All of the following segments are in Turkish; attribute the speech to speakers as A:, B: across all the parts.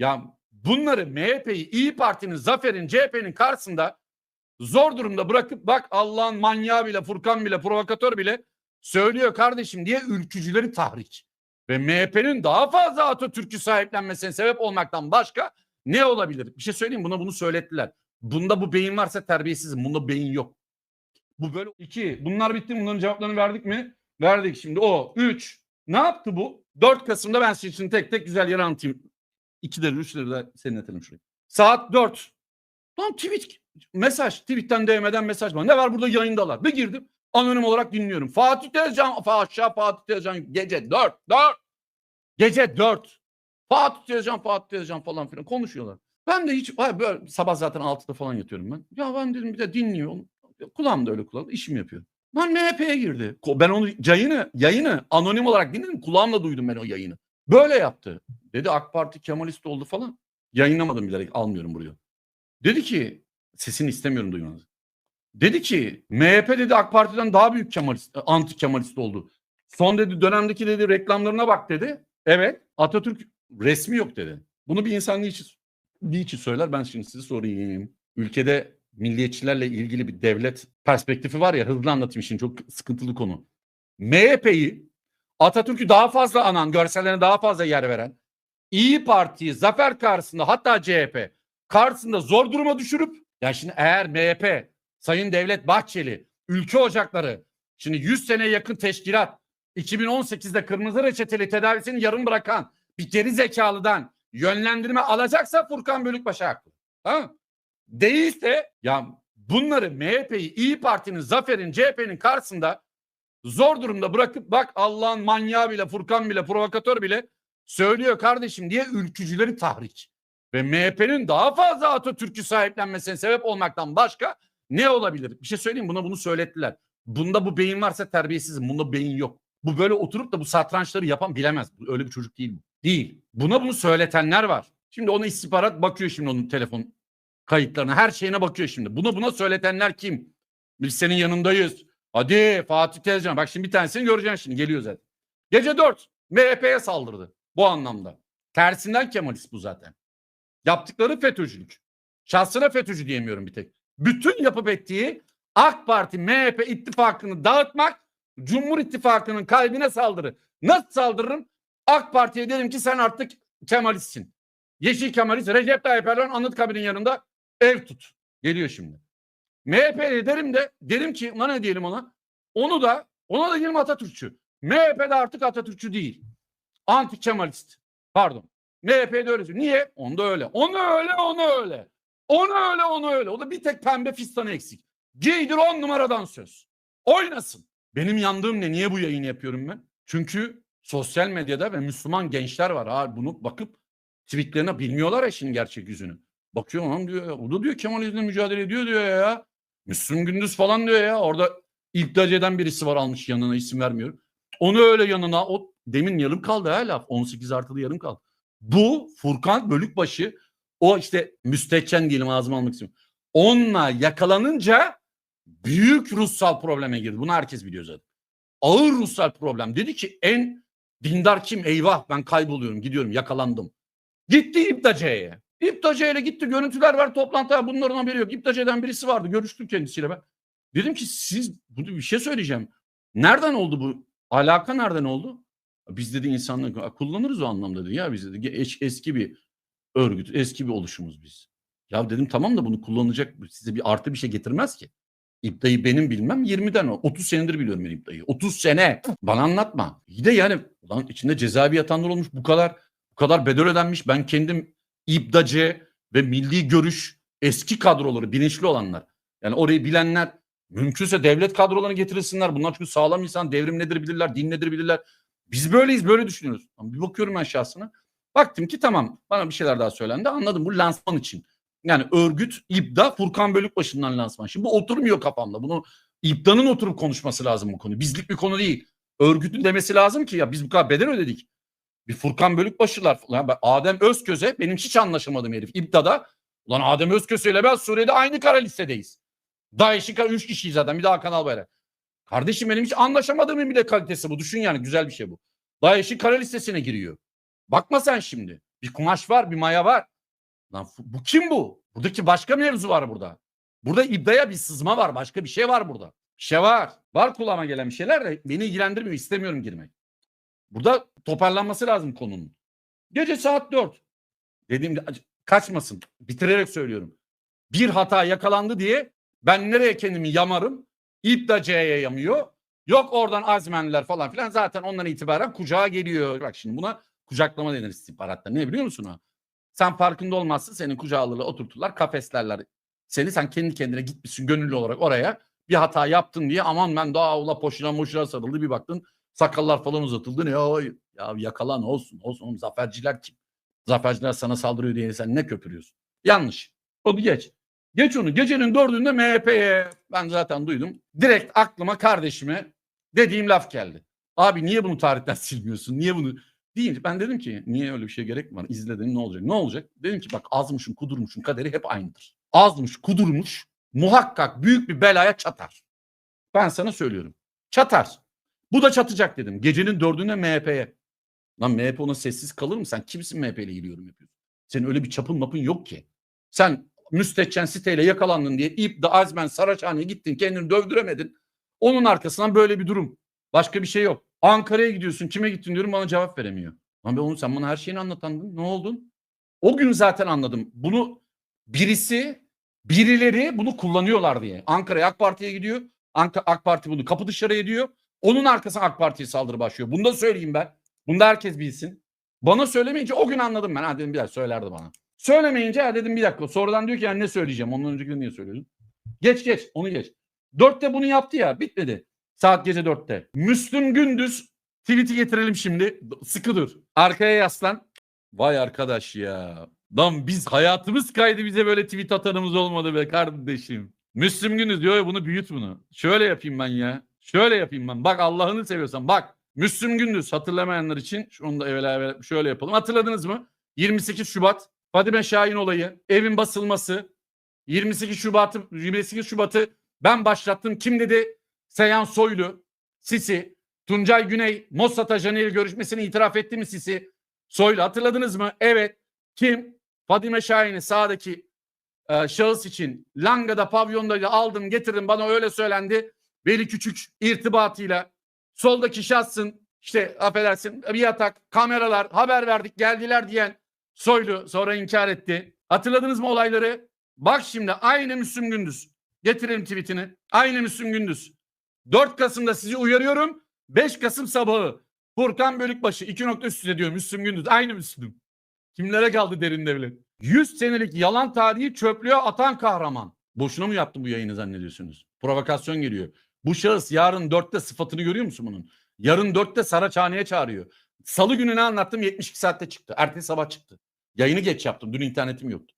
A: Ya bunları MHP'yi, İyi Parti'nin, Zafer'in, CHP'nin karşısında zor durumda bırakıp bak Allah'ın manyağı bile, Furkan bile, provokatör bile söylüyor kardeşim diye ülkücüleri tahrik. Ve MHP'nin daha fazla Atatürk'ü sahiplenmesine sebep olmaktan başka ne olabilir? Bir şey söyleyeyim buna bunu söylettiler. Bunda bu beyin varsa terbiyesizim. Bunda beyin yok. Bu böyle iki. Bunlar bitti. Bunların cevaplarını verdik mi? Verdik. Şimdi o. Üç. Ne yaptı bu? 4 Kasım'da ben size şimdi tek tek güzel yer anlatayım. İkileri, üçleri de serinletelim şurayı. Saat 4. Lan tweet mesaj. Tweet'ten DM'den mesaj var. Ne var burada yayındalar. Bir girdim. Anonim olarak dinliyorum. Fatih Tezcan. Aşağı Fatih Tezcan. Gece 4. 4. Gece 4. Fatih Tezcan, Fatih Tezcan falan filan konuşuyorlar. Ben de hiç böyle sabah zaten 6'da falan yatıyorum ben. Ya ben dedim bir de dinliyorum. Kulağım da öyle kulağım. işimi yapıyor. Ben MHP'ye girdi. Ben onu yayını, yayını anonim olarak dinledim. Kulağımla duydum ben o yayını. Böyle yaptı. Dedi AK Parti Kemalist oldu falan. Yayınlamadım bilerek almıyorum buraya. Dedi ki sesini istemiyorum duymanızı. Dedi ki MHP dedi AK Parti'den daha büyük Kemalist, anti Kemalist oldu. Son dedi dönemdeki dedi reklamlarına bak dedi. Evet Atatürk resmi yok dedi. Bunu bir insan niçin, niçin söyler ben şimdi size sorayım. Ülkede milliyetçilerle ilgili bir devlet perspektifi var ya hızlı anlatayım şimdi çok sıkıntılı konu. MHP'yi Atatürk'ü daha fazla anan, görsellerine daha fazla yer veren, İyi Parti'yi zafer karşısında hatta CHP karşısında zor duruma düşürüp ya şimdi eğer MHP, Sayın Devlet Bahçeli, ülke ocakları şimdi 100 seneye yakın teşkilat 2018'de kırmızı reçeteli tedavisini yarım bırakan bir geri zekalıdan yönlendirme alacaksa Furkan Bölükbaşı haklı. Mı? Değilse ya bunları MHP'yi, İyi Parti'nin, Zafer'in, CHP'nin karşısında zor durumda bırakıp bak Allah'ın manyağı bile, Furkan bile, provokatör bile söylüyor kardeşim diye ülkücüleri tahrik. Ve MHP'nin daha fazla Atatürk'ü sahiplenmesine sebep olmaktan başka ne olabilir? Bir şey söyleyeyim buna bunu söylettiler. Bunda bu beyin varsa terbiyesizim. Bunda beyin yok. Bu böyle oturup da bu satrançları yapan bilemez. Öyle bir çocuk değil bu. Değil. Buna bunu söyletenler var. Şimdi ona istihbarat bakıyor şimdi onun telefon kayıtlarına. Her şeyine bakıyor şimdi. Buna buna söyletenler kim? Biz senin yanındayız. Hadi Fatih Tezcan. Bak şimdi bir tanesini göreceksin şimdi. Geliyor zaten. Gece 4. MHP'ye saldırdı. Bu anlamda. Tersinden Kemalist bu zaten. Yaptıkları FETÖ'cülük. Şahsına FETÖ'cü diyemiyorum bir tek. Bütün yapıp ettiği AK Parti MHP ittifakını dağıtmak Cumhur İttifakı'nın kalbine saldırı. Nasıl saldırırım? AK Parti'ye dedim ki sen artık Kemalistsin. Yeşil Kemalist Recep Tayyip Erdoğan Anıtkabir'in yanında ev tut. Geliyor şimdi. MHP'ye derim de derim ki ona ne diyelim ona? Onu da ona da diyelim Atatürkçü. MHP'de artık Atatürkçü değil. Anti Kemalist. Pardon. MHP'de öyle. Niye? Onda öyle. Onu öyle, onu öyle. Onu öyle, onu öyle. O da bir tek pembe fistanı eksik. Giydir on numaradan söz. Oynasın. Benim yandığım ne? Niye bu yayını yapıyorum ben? Çünkü sosyal medyada ve Müslüman gençler var. Ha, bunu bakıp tweetlerine bilmiyorlar ya şimdi gerçek yüzünü. Bakıyor lan diyor. O da diyor Kemalizmle mücadele ediyor diyor ya. Müslüm Gündüz falan diyor ya. Orada İptal eden birisi var almış yanına isim vermiyorum. Onu öyle yanına o demin yarım kaldı ha laf. 18 artılı yarım kaldı. Bu Furkan Bölükbaşı o işte müstehcen diyelim ağzıma almak istiyorum. Onunla yakalanınca büyük ruhsal probleme girdi. Bunu herkes biliyor zaten. Ağır ruhsal problem. Dedi ki en dindar kim? Eyvah ben kayboluyorum gidiyorum yakalandım. Gitti İptace'ye. İptace'yle gitti görüntüler var toplantıya bunların haberi yok. İptace'den birisi vardı görüştüm kendisiyle ben. Dedim ki siz bunu bir şey söyleyeceğim. Nereden oldu bu? Alaka nereden oldu? Biz dedi insanlık kullanırız o anlamda dedi. Ya biz dedi es- eski bir örgüt, eski bir oluşumuz biz. Ya dedim tamam da bunu kullanacak size bir artı bir şey getirmez ki. İptayı benim bilmem 20'den o. 30 senedir biliyorum ben İptayı. 30 sene. Bana anlatma. İyi de yani ulan içinde cezaevi yatanlar olmuş bu kadar bu kadar bedel ödenmiş. Ben kendim İptacı ve milli görüş eski kadroları bilinçli olanlar. Yani orayı bilenler mümkünse devlet kadrolarını getirilsinler. Bunlar çünkü sağlam insan devrim nedir bilirler, din nedir bilirler. Biz böyleyiz böyle düşünüyoruz. Ama bir bakıyorum ben şahsına. Baktım ki tamam bana bir şeyler daha söylendi. Anladım bu lansman için. Yani örgüt İBDA Furkan Bölükbaşı'ndan lansman. Şimdi bu oturmuyor kafamda. Bunu İBDA'nın oturup konuşması lazım bu konu. Bizlik bir konu değil. Örgütün demesi lazım ki ya biz bu kadar bedel ödedik. Bir Furkan Bölükbaşılar falan. Ben Adem Özköz'e benim hiç anlaşamadığım herif. İBDA'da ulan Adem Özköz ile ben Suriye'de aynı kara listedeyiz. DAEŞ'i 3 kişiyiz zaten bir daha Kanal Bayrak. Kardeşim benim hiç anlaşamadığımın bile kalitesi bu. Düşün yani güzel bir şey bu. DAEŞ'i kara listesine giriyor. Bakma sen şimdi. Bir kumaş var, bir maya var. Lan bu kim bu? Buradaki başka mevzu var burada. Burada iddiaya bir sızma var. Başka bir şey var burada. Bir şey var. Var kulağıma gelen bir şeyler de beni ilgilendirmiyor. İstemiyorum girmek. Burada toparlanması lazım konunun. Gece saat 4. Dediğim kaçmasın. Bitirerek söylüyorum. Bir hata yakalandı diye ben nereye kendimi yamarım? İp de C'ye yamıyor. Yok oradan azmenler falan filan zaten ondan itibaren kucağa geliyor. Bak şimdi buna kucaklama denir istihbaratta. Ne biliyor musun o? Sen farkında olmazsın senin kucağı alırlar oturturlar kafeslerler. Seni sen kendi kendine gitmişsin gönüllü olarak oraya bir hata yaptın diye aman ben daha ula poşuna moşuna sarıldı bir baktın sakallar falan uzatıldı ne ya, ya yakalan olsun olsun oğlum zaferciler kim? Zaferciler sana saldırıyor diye sen ne köpürüyorsun? Yanlış. Onu geç. Geç onu. Gecenin dördünde MHP'ye ben zaten duydum. Direkt aklıma kardeşime dediğim laf geldi. Abi niye bunu tarihten silmiyorsun? Niye bunu? Deyince ben dedim ki niye öyle bir şey gerek mi var? İzle ne olacak? Ne olacak? Dedim ki bak azmışın kudurmuşun kaderi hep aynıdır. Azmış kudurmuş muhakkak büyük bir belaya çatar. Ben sana söylüyorum. Çatar. Bu da çatacak dedim. Gecenin dördünde MHP'ye. Lan MHP ona sessiz kalır mı? Sen kimsin MHP ile ilgili yapıyorsun? Senin öyle bir çapın mapın yok ki. Sen müstehcen siteyle yakalandın diye İp de Azmen Saraçhane'ye gittin kendini dövdüremedin. Onun arkasından böyle bir durum. Başka bir şey yok. Ankara'ya gidiyorsun kime gittin diyorum bana cevap veremiyor. Lan be oğlum sen bana her şeyini anlatandın. Ne oldun? O gün zaten anladım. Bunu birisi birileri bunu kullanıyorlar diye. Ankara'ya AK Parti'ye gidiyor. Anka, AK Parti bunu kapı dışarı ediyor. Onun arkasına AK Parti'ye saldırı başlıyor. Bunu da söyleyeyim ben. Bunu da herkes bilsin. Bana söylemeyince o gün anladım ben. Ha dedim bir dakika söylerdi bana. Söylemeyince ha dedim bir dakika. Sonradan diyor ki yani ne söyleyeceğim? Ondan önceki niye söylüyorsun? Geç geç onu geç. Dörtte bunu yaptı ya bitmedi. Saat gece dörtte. Müslüm Gündüz tweet'i getirelim şimdi. Sıkı dur. Arkaya yaslan. Vay arkadaş ya. Lan biz hayatımız kaydı bize böyle tweet atanımız olmadı be kardeşim. Müslüm Gündüz diyor ya bunu büyüt bunu. Şöyle yapayım ben ya. Şöyle yapayım ben. Bak Allah'ını seviyorsan bak. Müslüm Gündüz hatırlamayanlar için şunu da evvel evvel şöyle yapalım. Hatırladınız mı? 28 Şubat Fadime Şahin olayı, evin basılması, 28 Şubat'ı 28 Şubat'ı ben başlattım. Kim dedi? Seyhan Soylu, Sisi, Tuncay Güney, Mossad ajanıyla görüşmesini itiraf etti mi Sisi? Soylu hatırladınız mı? Evet. Kim? Fadime Şahin'i sağdaki e, şahıs için Langa'da pavyonda aldım getirdim bana öyle söylendi. Veli Küçük irtibatıyla soldaki şahsın işte affedersin bir yatak kameralar haber verdik geldiler diyen Soylu sonra inkar etti. Hatırladınız mı olayları? Bak şimdi aynı Müslüm Gündüz. Getirelim tweetini. Aynı Müslüm Gündüz. 4 Kasım'da sizi uyarıyorum. 5 Kasım sabahı Furkan Bölükbaşı 2 nokta üst üste diyor Müslüm Gündüz. Aynı Müslüm. Kimlere kaldı derin devlet? 100 senelik yalan tarihi çöplüğe atan kahraman. Boşuna mı yaptım bu yayını zannediyorsunuz? Provokasyon geliyor. Bu şahıs yarın 4'te sıfatını görüyor musun bunun? Yarın 4'te Saraçhane'ye çağırıyor. Salı günü ne anlattım? 72 saatte çıktı. Ertesi sabah çıktı. Yayını geç yaptım. Dün internetim yoktu.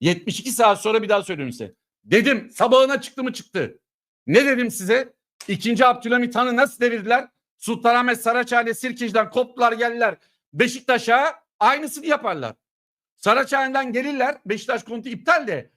A: 72 saat sonra bir daha söylüyorum size. Dedim sabahına çıktı mı çıktı. Ne dedim size? İkinci Abdülhamit Han'ı nasıl devirdiler? Sultanahmet Saraçhane Sirkeci'den koptular geldiler. Beşiktaş'a aynısını yaparlar. Saraçhane'den gelirler. Beşiktaş konutu iptal de.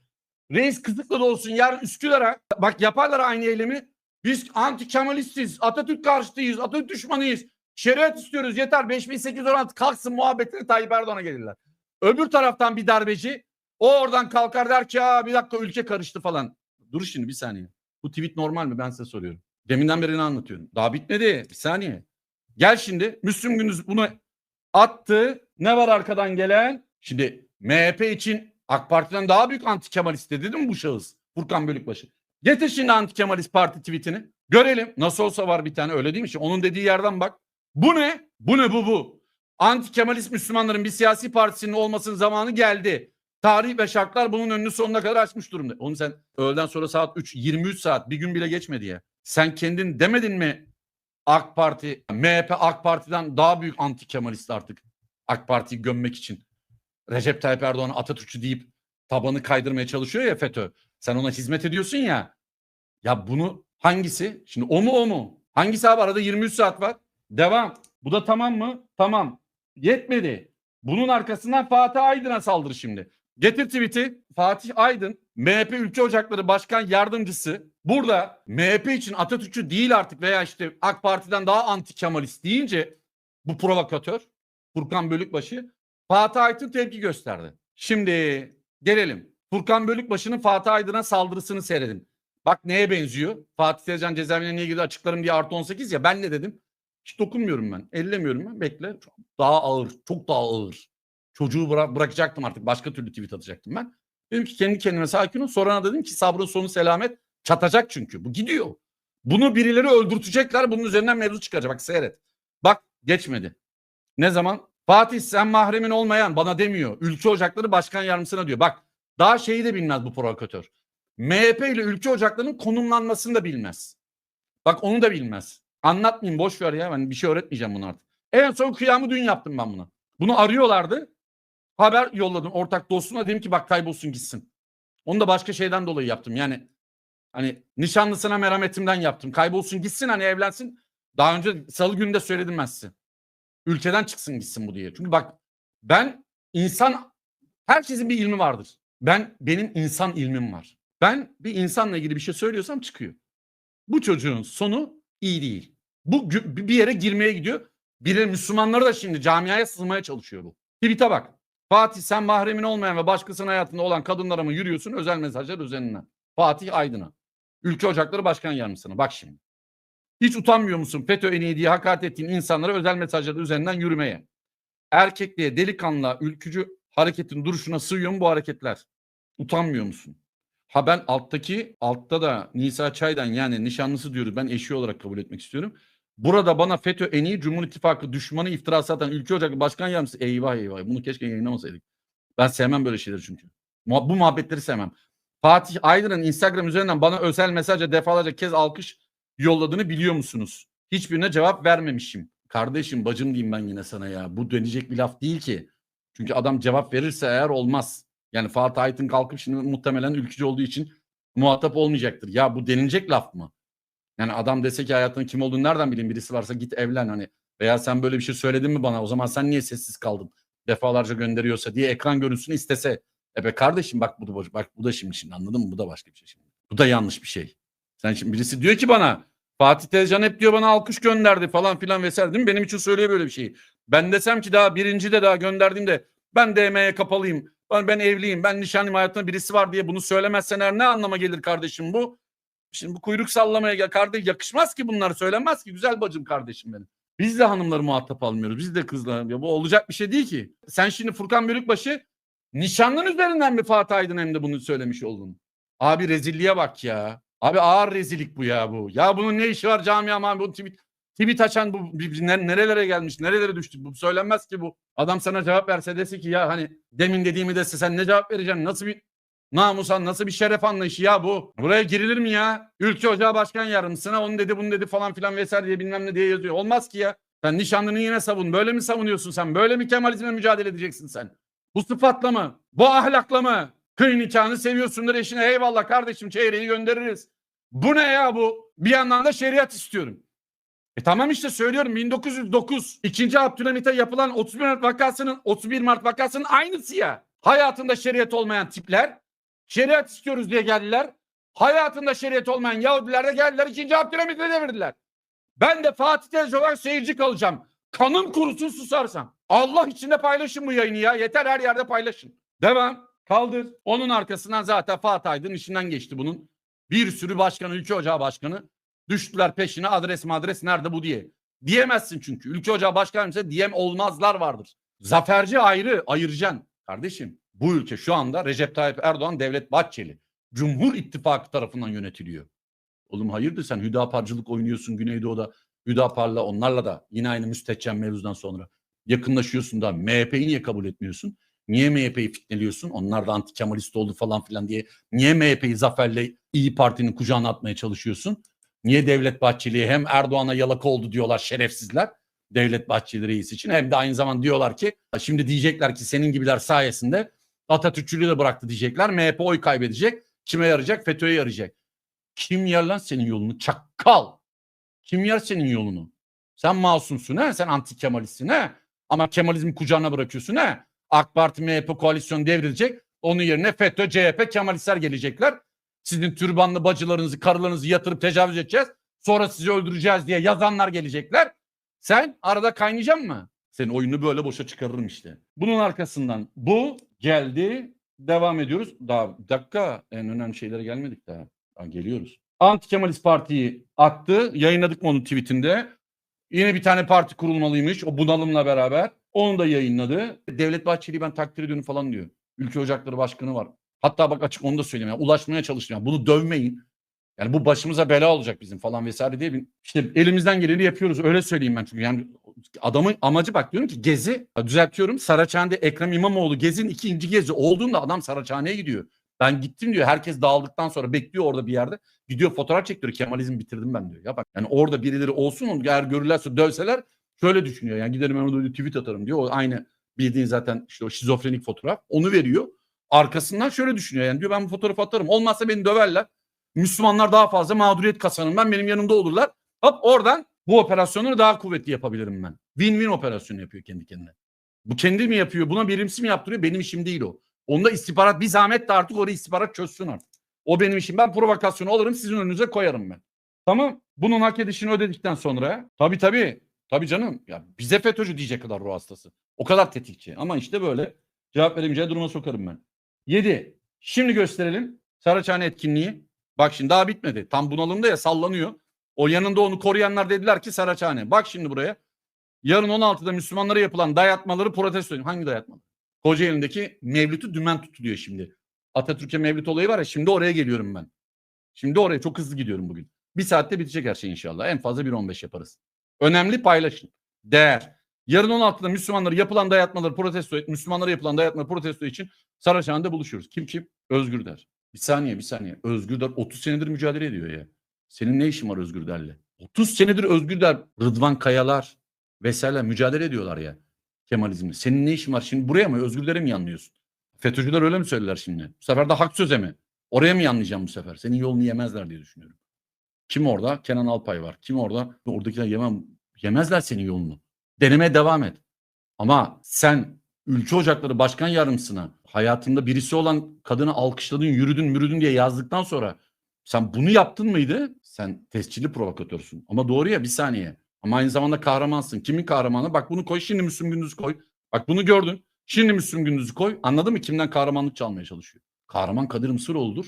A: Reis Kızıklı da olsun yarın Üsküdar'a. Bak yaparlar aynı eylemi. Biz anti Kemalistiz, Atatürk karşıtıyız, Atatürk düşmanıyız. Şeriat istiyoruz yeter 5816 kalksın muhabbetleri Tayyip Erdoğan'a gelirler. Öbür taraftan bir darbeci o oradan kalkar der ki bir dakika ülke karıştı falan. Dur şimdi bir saniye. Bu tweet normal mi ben size soruyorum. Deminden beri ne anlatıyorum? Daha bitmedi. Bir saniye. Gel şimdi Müslüm Gündüz bunu attı. Ne var arkadan gelen? Şimdi MHP için AK Parti'den daha büyük anti Kemalist dedi mi bu şahıs? Furkan Bölükbaşı. Getir şimdi anti Kemalist parti tweetini. Görelim. Nasıl olsa var bir tane öyle değil mi? Onun dediği yerden bak. Bu ne? Bu ne bu bu? Anti Kemalist Müslümanların bir siyasi partisinin olmasının zamanı geldi. Tarih ve şartlar bunun önünü sonuna kadar açmış durumda. Onu sen öğleden sonra saat 3, 23 saat bir gün bile geçmedi ya. Sen kendin demedin mi AK Parti, MHP AK Parti'den daha büyük anti Kemalist artık. AK Parti'yi gömmek için. Recep Tayyip Erdoğan Atatürkçü deyip tabanı kaydırmaya çalışıyor ya FETÖ. Sen ona hizmet ediyorsun ya. Ya bunu hangisi? Şimdi o mu o mu? Hangisi abi arada 23 saat var. Devam. Bu da tamam mı? Tamam. Yetmedi. Bunun arkasından Fatih Aydın'a saldırı şimdi. Getir tweet'i. Fatih Aydın MHP Ülke Ocakları Başkan Yardımcısı burada MHP için Atatürkçü değil artık veya işte AK Parti'den daha anti Kemalist deyince bu provokatör Furkan Bölükbaşı Fatih Aydın tepki gösterdi. Şimdi gelelim. Furkan Bölükbaşı'nın Fatih Aydın'a saldırısını seyredin. Bak neye benziyor? Fatih Tezcan cezaevine niye girdi açıklarım diye artı 18 ya. Ben ne dedim? Hiç dokunmuyorum ben. Ellemiyorum ben. Bekle. Daha ağır. Çok daha ağır. Çocuğu bıra- bırakacaktım artık. Başka türlü tweet atacaktım ben. Dedim ki kendi kendime sakin ol. Sonra dedim ki sabrın sonu selamet. Çatacak çünkü. Bu gidiyor. Bunu birileri öldürtecekler. Bunun üzerinden mevzu çıkacak. Bak seyret. Bak geçmedi. Ne zaman? Fatih sen mahremin olmayan bana demiyor. Ülke Ocakları Başkan Yardımcısına diyor. Bak daha şeyi de bilmez bu provokatör. MHP ile Ülke Ocakları'nın konumlanmasını da bilmez. Bak onu da bilmez. Anlatmayayım boş ver ya ben bir şey öğretmeyeceğim bunu artık. En son kıyamı dün yaptım ben bunu. Bunu arıyorlardı. Haber yolladım ortak dostuma dedim ki bak kaybolsun gitsin. Onu da başka şeyden dolayı yaptım. Yani hani nişanlısına merhametimden yaptım. Kaybolsun gitsin hani evlensin. Daha önce salı günü de söyledim ben size. Ülkeden çıksın gitsin bu diye. Çünkü bak ben insan herkesin bir ilmi vardır. Ben benim insan ilmim var. Ben bir insanla ilgili bir şey söylüyorsam çıkıyor. Bu çocuğun sonu iyi değil. Bu bir yere girmeye gidiyor. Biri Müslümanları da şimdi camiaya sızmaya çalışıyor bu. Tweet'e bak. Fatih sen mahremin olmayan ve başkasının hayatında olan kadınlara mı yürüyorsun özel mesajlar üzerinden? Fatih Aydın'a. Ülke Ocakları Başkan Yardımcısına. Bak şimdi. Hiç utanmıyor musun FETÖ en iyi diye hakaret ettiğin insanlara özel mesajlar üzerinden yürümeye? Erkekliğe, delikanlığa, ülkücü hareketin duruşuna sığıyor mu bu hareketler? Utanmıyor musun? Ha ben alttaki, altta da Nisa Çay'dan yani nişanlısı diyoruz. Ben eşi olarak kabul etmek istiyorum. Burada bana FETÖ en iyi Cumhur İttifakı düşmanı iftirası atan Ülke Ocakları Başkan Yardımcısı. Eyvah eyvah. Bunu keşke yayınlamasaydık. Ben sevmem böyle şeyleri çünkü. Bu muhabbetleri sevmem. Fatih Aydın'ın Instagram üzerinden bana özel mesajla defalarca kez alkış yolladığını biliyor musunuz? Hiçbirine cevap vermemişim. Kardeşim bacım diyeyim ben yine sana ya. Bu dönecek bir laf değil ki. Çünkü adam cevap verirse eğer olmaz. Yani Fatih Aydın kalkıp şimdi muhtemelen ülkücü olduğu için muhatap olmayacaktır. Ya bu denilecek laf mı? Yani adam dese ki hayatının kim olduğunu nereden bileyim birisi varsa git evlen hani. Veya sen böyle bir şey söyledin mi bana o zaman sen niye sessiz kaldın? Defalarca gönderiyorsa diye ekran görüntüsünü istese. E be kardeşim bak bu da bak bu da şimdi şimdi anladın mı? Bu da başka bir şey şimdi. Bu da yanlış bir şey. Sen şimdi birisi diyor ki bana Fatih Tezcan hep diyor bana alkış gönderdi falan filan vesaire değil mi? Benim için söylüyor böyle bir şeyi. Ben desem ki daha birinci de daha gönderdiğimde ben DM'ye kapalıyım. Ben, ben evliyim. Ben nişanlıyım hayatımda birisi var diye bunu söylemezsen eğer ne anlama gelir kardeşim bu? Şimdi bu kuyruk sallamaya gel kardeş yakışmaz ki bunlar söylenmez ki güzel bacım kardeşim benim. Biz de hanımları muhatap almıyoruz. Biz de kızlar. Ya bu olacak bir şey değil ki. Sen şimdi Furkan Bölükbaşı nişanlın üzerinden mi Fatih Aydın hem de bunu söylemiş oldun? Abi rezilliğe bak ya. Abi ağır rezillik bu ya bu. Ya bunun ne işi var camia mami bu tweet, tweet açan bu nerelere gelmiş nerelere düştü bu söylenmez ki bu. Adam sana cevap verse dese ki ya hani demin dediğimi dese sen ne cevap vereceksin nasıl bir namusan nasıl bir şeref anlayışı ya bu. Buraya girilir mi ya? Ülke Ocağı Başkan Yardımcısına onu dedi bunu dedi falan filan vesaire diye bilmem ne diye yazıyor. Olmaz ki ya. Sen nişanlını yine savun. Böyle mi savunuyorsun sen? Böyle mi Kemalizmle mücadele edeceksin sen? Bu sıfatla mı? Bu ahlakla mı? Kıy nikahını seviyorsundur eşine eyvallah kardeşim çeyreği göndeririz. Bu ne ya bu? Bir yandan da şeriat istiyorum. E tamam işte söylüyorum 1909 2. Abdülhamit'e yapılan 31 Mart vakasının 31 Mart vakasının aynısı ya. Hayatında şeriat olmayan tipler şeriat istiyoruz diye geldiler. Hayatında şeriat olmayan Yahudiler de geldiler 2. Abdülhamit'e devirdiler. Ben de Fatih Tezcan seyirci kalacağım. Kanım kurusun susarsam. Allah içinde paylaşın bu yayını ya. Yeter her yerde paylaşın. Devam. Kaldır. Onun arkasından zaten Fatih Aydın işinden geçti bunun. Bir sürü başkanı, ülke ocağı başkanı düştüler peşine adres madres nerede bu diye. Diyemezsin çünkü. Ülke ocağı başkanı ise diyem olmazlar vardır. Zaferci ayrı ayıracaksın. Kardeşim bu ülke şu anda Recep Tayyip Erdoğan, Devlet Bahçeli. Cumhur İttifakı tarafından yönetiliyor. Oğlum hayırdır sen Hüdaparcılık oynuyorsun Güneydoğu'da. Hüdapar'la onlarla da yine aynı müstehcen mevzudan sonra yakınlaşıyorsun da MHP'yi niye kabul etmiyorsun? Niye MHP'yi fitneliyorsun? Onlar da anti Kemalist oldu falan filan diye. Niye MHP'yi zaferle İyi Parti'nin kucağına atmaya çalışıyorsun? Niye Devlet Bahçeli'ye hem Erdoğan'a yalaka oldu diyorlar şerefsizler. Devlet Bahçeli reis için hem de aynı zamanda diyorlar ki şimdi diyecekler ki senin gibiler sayesinde Atatürkçülüğü de bıraktı diyecekler. MHP oy kaybedecek. Kime yarayacak? FETÖ'ye yarayacak. Kim yer lan senin yolunu? Çakkal. Kim yer senin yolunu? Sen masumsun ha? Sen anti Kemalistsin ha? Ama Kemalizmi kucağına bırakıyorsun ha? AK Parti MHP koalisyon devrilecek. Onun yerine FETÖ, CHP, Kemalistler gelecekler. Sizin türbanlı bacılarınızı, karılarınızı yatırıp tecavüz edeceğiz. Sonra sizi öldüreceğiz diye yazanlar gelecekler. Sen arada kaynayacaksın mı? Senin oyunu böyle boşa çıkarırım işte. Bunun arkasından bu geldi. Devam ediyoruz. Daha bir dakika en önemli şeylere gelmedik daha. daha geliyoruz. Anti Kemalist Parti'yi attı. Yayınladık mı onun tweetinde? Yine bir tane parti kurulmalıymış o bunalımla beraber. Onu da yayınladı. Devlet Bahçeli'yi ben takdir ediyorum falan diyor. Ülke Ocakları Başkanı var. Hatta bak açık onu da söyleyeyim. Yani ulaşmaya çalıştım. Yani bunu dövmeyin. Yani bu başımıza bela olacak bizim falan vesaire diye. işte elimizden geleni yapıyoruz. Öyle söyleyeyim ben çünkü. Yani adamın amacı bak diyorum ki gezi düzeltiyorum. Saraçhane'de Ekrem İmamoğlu gezinin ikinci gezi olduğunda adam Saraçhane'ye gidiyor. Ben gittim diyor. Herkes dağıldıktan sonra bekliyor orada bir yerde. Gidiyor fotoğraf çektiriyor. Kemalizmi bitirdim ben diyor. Ya bak yani orada birileri olsun eğer görürlerse dövseler şöyle düşünüyor. Yani giderim ben orada tweet atarım diyor. O aynı bildiğin zaten işte o şizofrenik fotoğraf. Onu veriyor. Arkasından şöyle düşünüyor. Yani diyor ben bu fotoğrafı atarım. Olmazsa beni döverler. Müslümanlar daha fazla mağduriyet kasanım ben. Benim yanımda olurlar. Hop oradan bu operasyonları daha kuvvetli yapabilirim ben. Win-win operasyonu yapıyor kendi kendine. Bu kendi mi yapıyor? Buna birimsi mi yaptırıyor? Benim işim değil o. Onda istihbarat bir zahmet de artık orayı istihbarat çözsün artık. O benim işim. Ben provokasyonu alırım sizin önünüze koyarım ben. Tamam. Bunun hak edişini ödedikten sonra tabii tabii. Tabii canım. Ya bize FETÖ'cü diyecek kadar ruh hastası. O kadar tetikçi. Ama işte böyle cevap veremeyeceği duruma sokarım ben. 7. Şimdi gösterelim. Saraçhane etkinliği. Bak şimdi daha bitmedi. Tam bunalımda ya sallanıyor. O yanında onu koruyanlar dediler ki Saraçhane. Bak şimdi buraya. Yarın 16'da Müslümanlara yapılan dayatmaları protesto ediyor. Hangi dayatma? Kocaeli'ndeki Mevlüt'ü dümen tutuluyor şimdi. Atatürk'e Mevlüt olayı var ya şimdi oraya geliyorum ben. Şimdi oraya çok hızlı gidiyorum bugün. Bir saatte bitecek her şey inşallah. En fazla 1.15 yaparız. Önemli paylaşın. Değer. Yarın 16'da Müslümanlara yapılan dayatmaları protesto et, Müslümanlara yapılan dayatmaları protesto için Saraçhane'de buluşuyoruz. Kim kim? Özgür Der. Bir saniye bir saniye. Özgür Der 30 senedir mücadele ediyor ya. Senin ne işin var Özgür Der'le? 30 senedir Özgür Der, Rıdvan Kayalar vesaire mücadele ediyorlar ya Kemalizmle. Senin ne işin var? Şimdi buraya mı Özgür Der'e mi yanlıyorsun? FETÖ'cüler öyle mi söylediler şimdi? Bu sefer de hak söze mi? Oraya mı yanlayacağım bu sefer? Senin yolunu yemezler diye düşünüyorum. Kim orada? Kenan Alpay var. Kim orada? Oradakiler yemem, yemezler senin yolunu. Denemeye devam et. Ama sen Ülke Ocakları Başkan Yardımcısına hayatında birisi olan kadını alkışladın, yürüdün, mürüdün diye yazdıktan sonra sen bunu yaptın mıydı? Sen tescilli provokatörsün. Ama doğru ya bir saniye. Ama aynı zamanda kahramansın. Kimin kahramanı? Bak bunu koy şimdi Müslüm Gündüz koy. Bak bunu gördün. Şimdi Müslüm Gündüz'ü koy. Anladın mı? Kimden kahramanlık çalmaya çalışıyor. Kahraman Kadir Mısıroğlu'dur.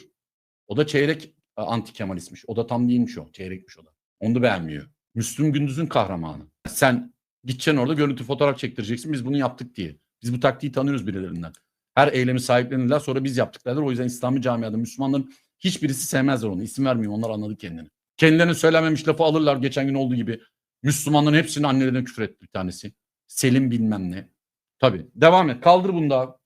A: O da çeyrek e, anti Kemalistmiş. O da tam değilmiş o. Çeyrekmiş o da. Onu da beğenmiyor. Müslüm Gündüz'ün kahramanı. Sen gideceksin orada görüntü fotoğraf çektireceksin. Biz bunu yaptık diye. Biz bu taktiği tanıyoruz birilerinden. Her eylemi sahiplenirler sonra biz yaptık. O yüzden İslami camiada Müslümanların hiçbirisi sevmezler onu. İsim vermeyeyim onlar anladı kendini. Kendilerine söylememiş lafı alırlar geçen gün olduğu gibi. Müslümanların hepsinin annelerine küfür etti bir tanesi. Selim bilmem ne. Tabii. Devam et. Kaldır bunu da.